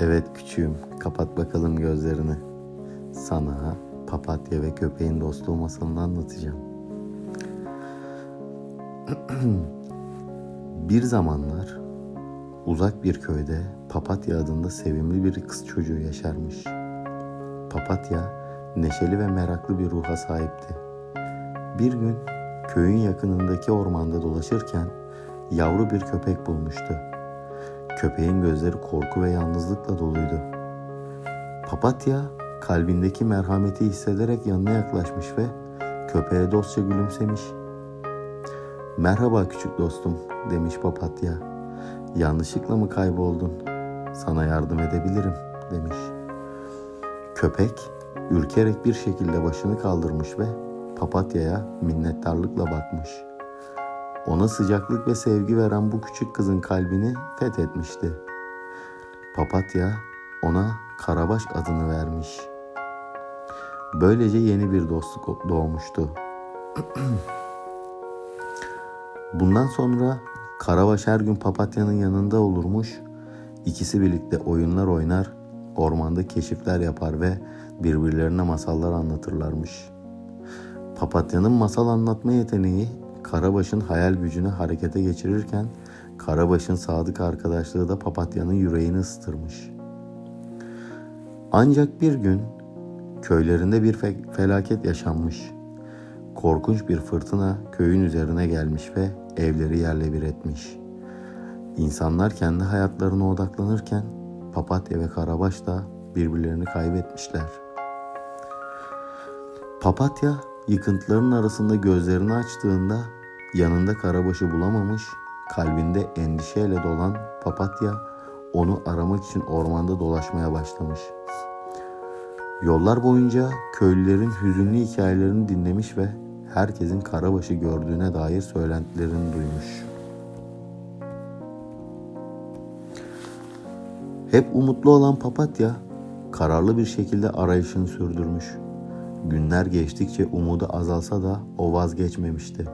Evet küçüğüm, kapat bakalım gözlerini. Sana papatya ve köpeğin dostluğu masalını anlatacağım. bir zamanlar uzak bir köyde Papatya adında sevimli bir kız çocuğu yaşarmış. Papatya neşeli ve meraklı bir ruha sahipti. Bir gün köyün yakınındaki ormanda dolaşırken yavru bir köpek bulmuştu. Köpeğin gözleri korku ve yalnızlıkla doluydu. Papatya kalbindeki merhameti hissederek yanına yaklaşmış ve köpeğe dostça gülümsemiş. Merhaba küçük dostum demiş papatya. Yanlışlıkla mı kayboldun? Sana yardım edebilirim demiş. Köpek ürkerek bir şekilde başını kaldırmış ve papatyaya minnettarlıkla bakmış. Ona sıcaklık ve sevgi veren bu küçük kızın kalbini fethetmişti. Papatya ona Karabaş adını vermiş. Böylece yeni bir dostluk doğmuştu. Bundan sonra Karabaş her gün Papatya'nın yanında olurmuş. İkisi birlikte oyunlar oynar, ormanda keşifler yapar ve birbirlerine masallar anlatırlarmış. Papatya'nın masal anlatma yeteneği Karabaş'ın hayal gücünü harekete geçirirken Karabaş'ın sadık arkadaşlığı da Papatya'nın yüreğini ısıtırmış. Ancak bir gün köylerinde bir fe- felaket yaşanmış. Korkunç bir fırtına köyün üzerine gelmiş ve evleri yerle bir etmiş. İnsanlar kendi hayatlarına odaklanırken Papatya ve Karabaş da birbirlerini kaybetmişler. Papatya yıkıntıların arasında gözlerini açtığında yanında Karabaş'ı bulamamış, kalbinde endişeyle dolan Papatya onu aramak için ormanda dolaşmaya başlamış. Yollar boyunca köylülerin hüzünlü hikayelerini dinlemiş ve herkesin Karabaş'ı gördüğüne dair söylentilerini duymuş. Hep umutlu olan Papatya kararlı bir şekilde arayışını sürdürmüş. Günler geçtikçe umudu azalsa da o vazgeçmemişti.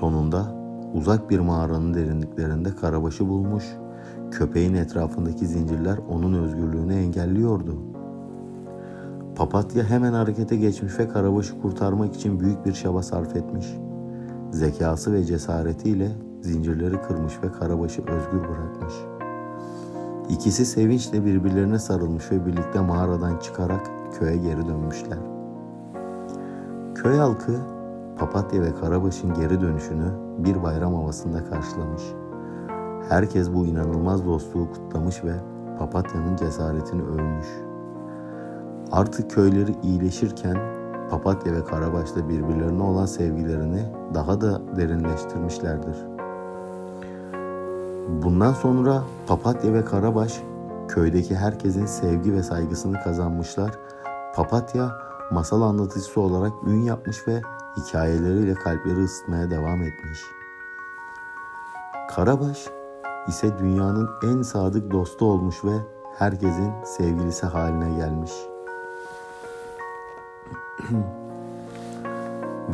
Sonunda uzak bir mağaranın derinliklerinde Karabaş'ı bulmuş. Köpeğin etrafındaki zincirler onun özgürlüğünü engelliyordu. Papatya hemen harekete geçmiş ve Karabaş'ı kurtarmak için büyük bir çaba sarf etmiş. Zekası ve cesaretiyle zincirleri kırmış ve Karabaş'ı özgür bırakmış. İkisi sevinçle birbirlerine sarılmış ve birlikte mağaradan çıkarak köye geri dönmüşler. Köy halkı Papatya ve Karabaş'ın geri dönüşünü bir bayram havasında karşılamış. Herkes bu inanılmaz dostluğu kutlamış ve Papatya'nın cesaretini övmüş. Artık köyleri iyileşirken Papatya ve Karabaş da birbirlerine olan sevgilerini daha da derinleştirmişlerdir. Bundan sonra Papatya ve Karabaş köydeki herkesin sevgi ve saygısını kazanmışlar. Papatya masal anlatıcısı olarak ün yapmış ve hikayeleriyle kalpleri ısıtmaya devam etmiş. Karabaş ise dünyanın en sadık dostu olmuş ve herkesin sevgilisi haline gelmiş.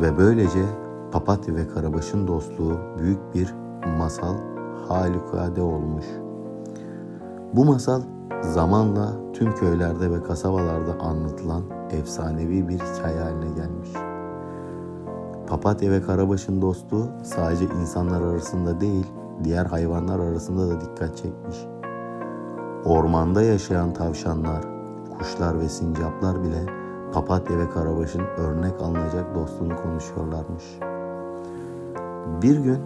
ve böylece Papatya ve Karabaş'ın dostluğu büyük bir masal harikulade olmuş. Bu masal zamanla tüm köylerde ve kasabalarda anlatılan efsanevi bir hikaye haline gelmiş. Papatya ve Karabaş'ın dostluğu sadece insanlar arasında değil, diğer hayvanlar arasında da dikkat çekmiş. Ormanda yaşayan tavşanlar, kuşlar ve sincaplar bile Papatya ve Karabaş'ın örnek alınacak dostluğunu konuşuyorlarmış. Bir gün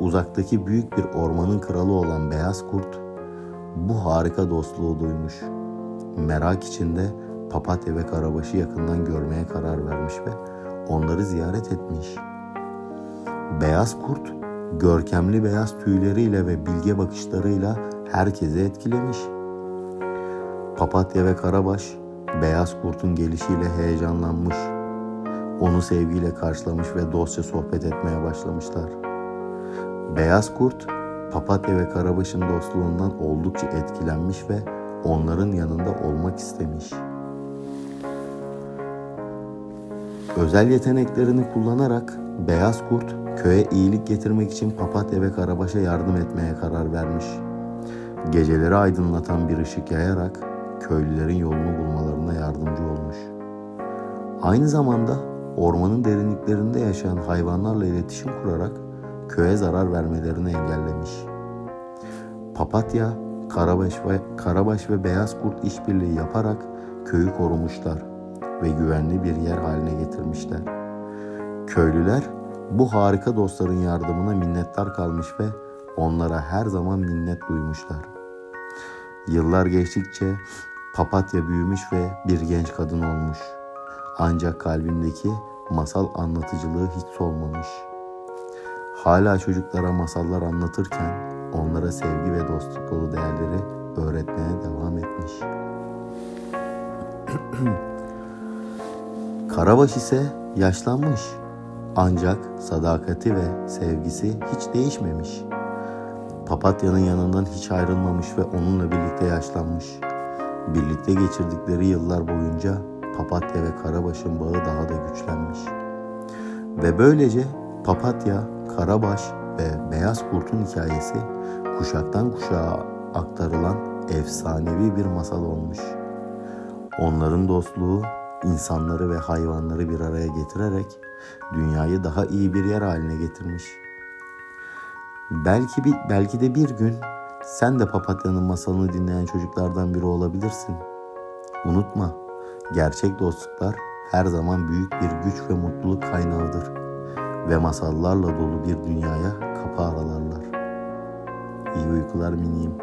uzaktaki büyük bir ormanın kralı olan Beyaz Kurt bu harika dostluğu duymuş. Merak içinde Papatya ve Karabaş'ı yakından görmeye karar vermiş ve onları ziyaret etmiş. Beyaz Kurt görkemli beyaz tüyleriyle ve bilge bakışlarıyla herkesi etkilemiş. Papatya ve Karabaş Beyaz Kurt'un gelişiyle heyecanlanmış. Onu sevgiyle karşılamış ve dostça sohbet etmeye başlamışlar. Beyaz Kurt, Papatya ve Karabaş'ın dostluğundan oldukça etkilenmiş ve onların yanında olmak istemiş. Özel yeteneklerini kullanarak Beyaz Kurt köye iyilik getirmek için Papatya ve Karabaş'a yardım etmeye karar vermiş. geceleri aydınlatan bir ışık yayarak köylülerin yolunu bulmalarına yardımcı olmuş. Aynı zamanda ormanın derinliklerinde yaşayan hayvanlarla iletişim kurarak köye zarar vermelerini engellemiş. Papatya, Karabaş ve Karabaş ve Beyaz Kurt işbirliği yaparak köyü korumuşlar ve güvenli bir yer haline getirmişler. Köylüler bu harika dostların yardımına minnettar kalmış ve onlara her zaman minnet duymuşlar. Yıllar geçtikçe papatya büyümüş ve bir genç kadın olmuş. Ancak kalbindeki masal anlatıcılığı hiç solmamış. Hala çocuklara masallar anlatırken onlara sevgi ve dostluk dolu değerleri öğretmeye devam etmiş. Karabaş ise yaşlanmış. Ancak sadakati ve sevgisi hiç değişmemiş. Papatya'nın yanından hiç ayrılmamış ve onunla birlikte yaşlanmış. Birlikte geçirdikleri yıllar boyunca Papatya ve Karabaş'ın bağı daha da güçlenmiş. Ve böylece Papatya, Karabaş ve Beyaz Kurt'un hikayesi kuşaktan kuşağa aktarılan efsanevi bir masal olmuş. Onların dostluğu insanları ve hayvanları bir araya getirerek dünyayı daha iyi bir yer haline getirmiş. Belki bir, belki de bir gün sen de Papatya'nın masalını dinleyen çocuklardan biri olabilirsin. Unutma, gerçek dostluklar her zaman büyük bir güç ve mutluluk kaynağıdır ve masallarla dolu bir dünyaya kapı aralarlar. İyi uykular miniyim.